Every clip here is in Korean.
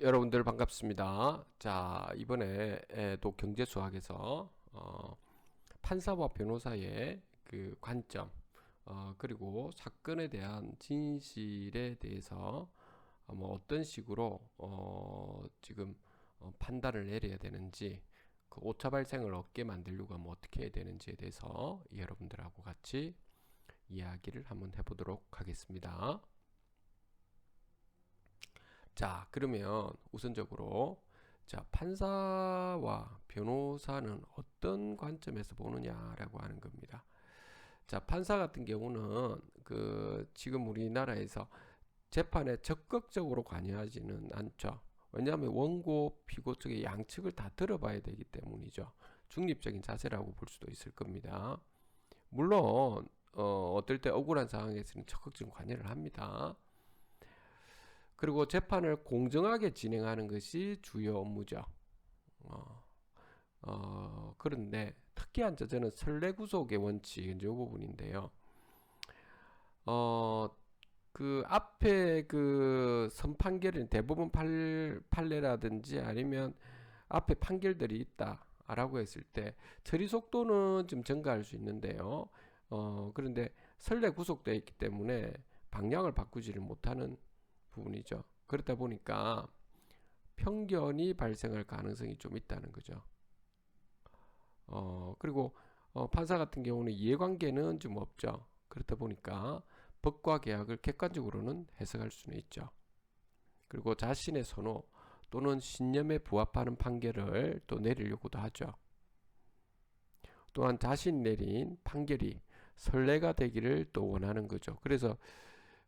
여러분들 반갑습니다. 자, 이번에도 경제 수학에서 어, 판사와 변호사의 그 관점 어, 그리고 사건에 대한 진실에 대해서 어, 뭐 어떤 식으로 어, 지금 어, 판단을 내려야 되는지 그 오차 발생을 없게 만들려고 하면 어떻게 해야 되는지에 대해서 여러분들하고 같이 이야기를 한번 해보도록 하겠습니다. 자, 그러면 우선적으로 자, 판사와 변호사는 어떤 관점에서 보느냐라고 하는 겁니다. 자, 판사 같은 경우는 그 지금 우리나라에서 재판에 적극적으로 관여하지는 않죠. 왜냐하면 원고, 피고 측의 양측을 다 들어봐야 되기 때문이죠. 중립적인 자세라고 볼 수도 있을 겁니다. 물론 어, 어떨 때 억울한 상황에서는 적극적인 관여를 합니다. 그리고 재판을 공정하게 진행하는 것이 주요 업무죠. 어, 어, 그런데 특히한 저는 선례구속의 원칙, 이 부분인데요. 어, 그 앞에 그 선판결은 대부분 팔, 판례라든지 아니면 앞에 판결들이 있다 라고 했을 때 처리 속도는 좀 증가할 수 있는데요. 어, 그런데 선례 구속되어 있기 때문에 방향을 바꾸지를 못하는 부분이죠. 그렇다 보니까 편견이 발생할 가능성이 좀 있다는 거죠. 어, 그리고 어, 판사 같은 경우는 이해관계는 좀 없죠. 그렇다 보니까 법과 계약을 객관적으로는 해석할 수는 있죠. 그리고 자신의 선호 또는 신념에 부합하는 판결을 또 내리려고도 하죠. 또한 자신 내린 판결이 선례가 되기를 또 원하는 거죠. 그래서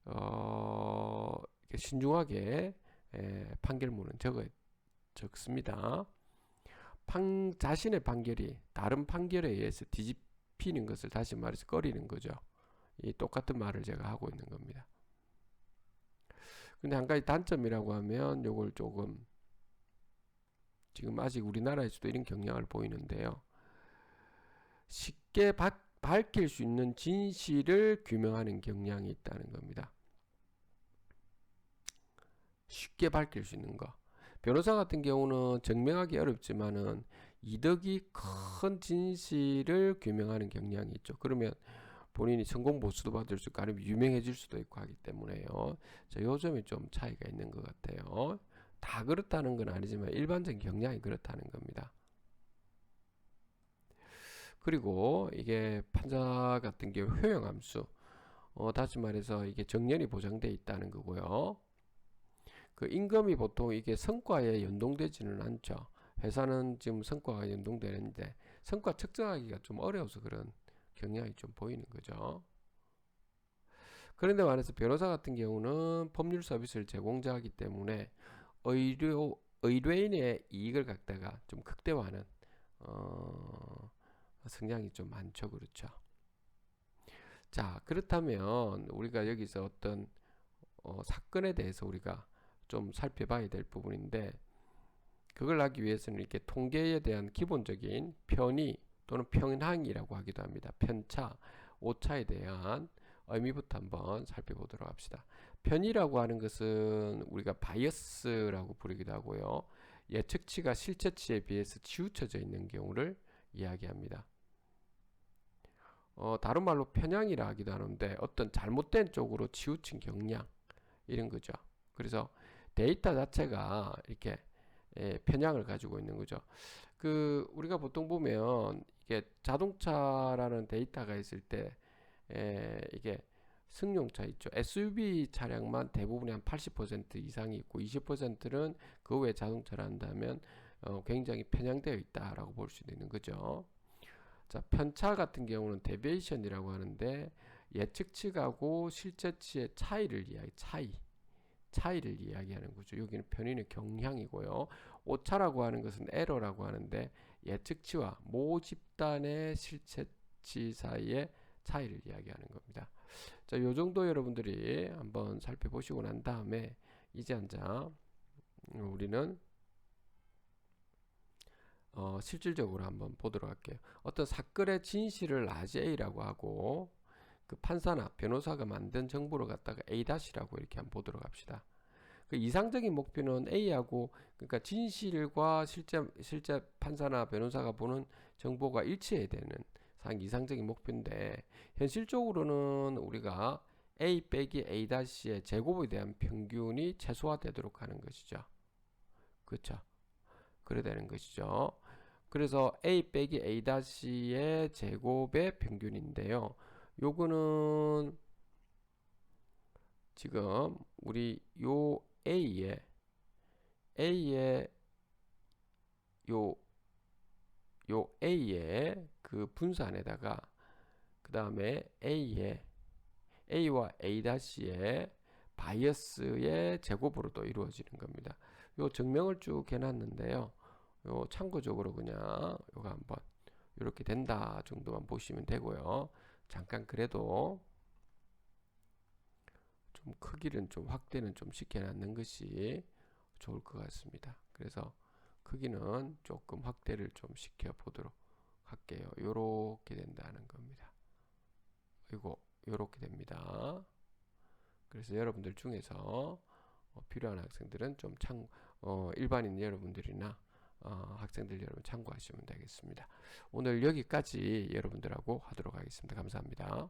어, 신중하게 에, 판결문은 적어 적습니다. 판, 자신의 판결이 다른 판결에 의해서 뒤집히는 것을 다시 말해서 꺼리는 거죠. 이 똑같은 말을 제가 하고 있는 겁니다. 근데 한 가지 단점이라고 하면 요걸 조금 지금 아직 우리나라에서도 이런 경향을 보이는데요. 쉽게 바, 밝힐 수 있는 진실을 규명하는 경향이 있다는 겁니다. 쉽게 밝힐 수 있는 거. 변호사 같은 경우는 증명하기 어렵지만은 이득이 큰 진실을 규명하는 경향이 있죠. 그러면 본인이 성공 보수도 받을 수 있고 아니면 유명해질 수도 있고 하기 때문에요. 자, 요 점이 좀 차이가 있는 것 같아요. 다 그렇다는 건 아니지만 일반적인 경향이 그렇다는 겁니다. 그리고 이게 판사 같은 경우 효용함수, 어, 다시 말해서 이게 정년이 보장돼 있다는 거고요. 그 임금이 보통 이게 성과에 연동되지는 않죠. 회사는 지금 성과가 연동되는데 성과 측정하기가 좀 어려워서 그런 경향이 좀 보이는 거죠. 그런데 말해서 변호사 같은 경우는 법률 서비스를 제공자이기 때문에 의료 의뢰인의 이익을 갖다가 좀 극대화하는 어, 성향이 좀 많죠, 그렇죠. 자 그렇다면 우리가 여기서 어떤 어, 사건에 대해서 우리가 좀 살펴봐야 될 부분인데 그걸 하기 위해서는 이렇게 통계에 대한 기본적인 편의 또는 평행이라고 하기도 합니다. 편차, 오차에 대한 의미부터 한번 살펴보도록 합시다. 편의라고 하는 것은 우리가 바이어스라고 부르기도 하고요. 예측치가 실체치에 비해서 치우쳐져 있는 경우를 이야기합니다. 어, 다른 말로 편향이라 하기도 하는데 어떤 잘못된 쪽으로 치우친 경향 이런 거죠. 그래서 데이터 자체가 이렇게 예, 편향을 가지고 있는 거죠. 그 우리가 보통 보면 이게 자동차라는 데이터가 있을 때 예, 이게 승용차 있죠. SUV 차량만 대부분이 한 80% 이상이 있고 20%는 그 외 자동차를 한다면 어, 굉장히 편향되어 있다라고 볼수 있는 거죠. 자, 편차 같은 경우는 데비에이션이라고 하는데 예측치하고 실제치의 차이를 이야기 차이. 차이를 이야기하는 거죠. 여기는 편의는 경향이고요. 오차라고 하는 것은 에러라고 하는데 예측치와 모 집단의 실체치 사이의 차이를 이야기하는 겁니다. 자, 요 정도 여러분들이 한번 살펴보시고 난 다음에 이제 한자 우리는 어, 실질적으로 한번 보도록 할게요. 어떤 사건의 진실을 아재이라고 하고 그 판사나 변호사가 만든 정보를 갖다가 A-라고 이렇게 한번 보도록 합시다. 그 이상적인 목표는 A하고 그러니까 진실과 실제 실제 판사나 변호사가 보는 정보가 일치해야 되는 상 이상적인 목표인데 현실적으로는 우리가 A 빼기 A 다시의 제곱에 대한 평균이 최소화되도록 하는 것이죠. 그렇죠. 그래 되는 것이죠. 그래서 A 빼기 A 다시의 제곱의 평균인데요. 요거는 지금 우리 요 A에 A의 요, 요 A의 그 분산에다가 그 다음에 A의 A와 A 다시의 바이어스의 제곱으로 또 이루어지는 겁니다. 요 증명을 쭉 해놨는데요. 요 참고적으로 그냥 요거 한번 이렇게 된다 정도만 보시면 되고요. 잠깐 그래도 좀 크기는 좀 확대는 좀 시켜놨는 것이 좋을 것 같습니다. 그래서 크기는 조금 확대를 좀 시켜 보도록 할게요. 요렇게 된다는 겁니다. 그리고 요렇게 됩니다. 그래서 여러분들 중에서 어, 필요한 학생들은 좀 참, 어, 일반인 여러분들이나 어, 학생들 여러분 참고하시면 되겠습니다. 오늘 여기까지 여러분들하고 하도록 하겠습니다. 감사합니다.